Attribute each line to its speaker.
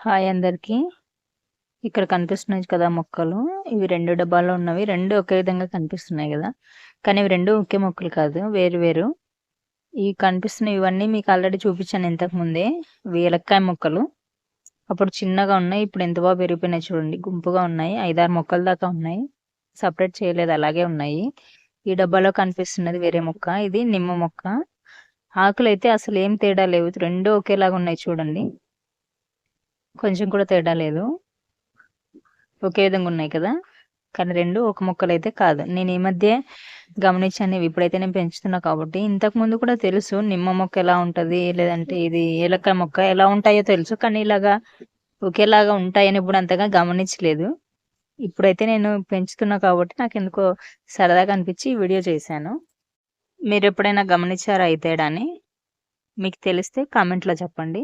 Speaker 1: Hi అందరికీ. ఇక్కడ కనిపిస్తున్నాయి కదా మొక్కలు. ఇవి రెండు డబ్బాల్లో ఉన్నవి. రెండు ఒకే విధంగా కనిపిస్తున్నాయి కదా. కానీ ఇవి రెండు ఒకే మొక్కలు కాదు. వేరు వేరు. ఈ కనిపిస్తున్న ఇవన్నీ మీకు ఆల్రెడీ చూపించాను ఇంతకు ముందే. వేలక్కాయ మొక్కలు. అప్పుడు చిన్నగా ఉన్నాయి. ఇప్పుడు ఎంత బాగా పెరిగిపోయినాయి చూడండి. గుంపుగా ఉన్నాయి. ఐదారు మొక్కల దాకా ఉన్నాయి. సపరేట్ చేయలేదు. అలాగే ఉన్నాయి. ఈ డబ్బాలో కనిపిస్తున్నది వేరే మొక్క. ఇది నిమ్మ మొక్క. ఆకులు అయితే అసలు ఏం తేడా లేవు. రెండు ఒకేలాగా ఉన్నాయి చూడండి. కొంచెం కూడా తేడా లేదు. ఒకే విధంగా ఉన్నాయి కదా? కానీ రెండు ఒక మొక్కలు అయితే కాదు. నేను ఈ మధ్య గమనించాను ఇప్పుడైతే నేను పెంచుతున్నా కాబట్టి. ఇంతకు ముందు కూడా తెలుసు నిమ్మ మొక్క ఎలా ఉంటుంది లేదంటే ఇది ఏలకాయ మొక్క ఎలా ఉంటాయో తెలుసు కానీ ఇలాగా ఒకేలాగా ఉంటాయని ఇప్పుడు అంతగా గమనించలేదు. ఇప్పుడైతే నేను పెంచుతున్నా కాబట్టి నాకు ఎందుకో సరదాగా అనిపించి వీడియో చేశాను. మీరు ఎప్పుడైనా గమనించారా ఈ తేడాని? మీకు తెలిస్తే కామెంట్లో చెప్పండి.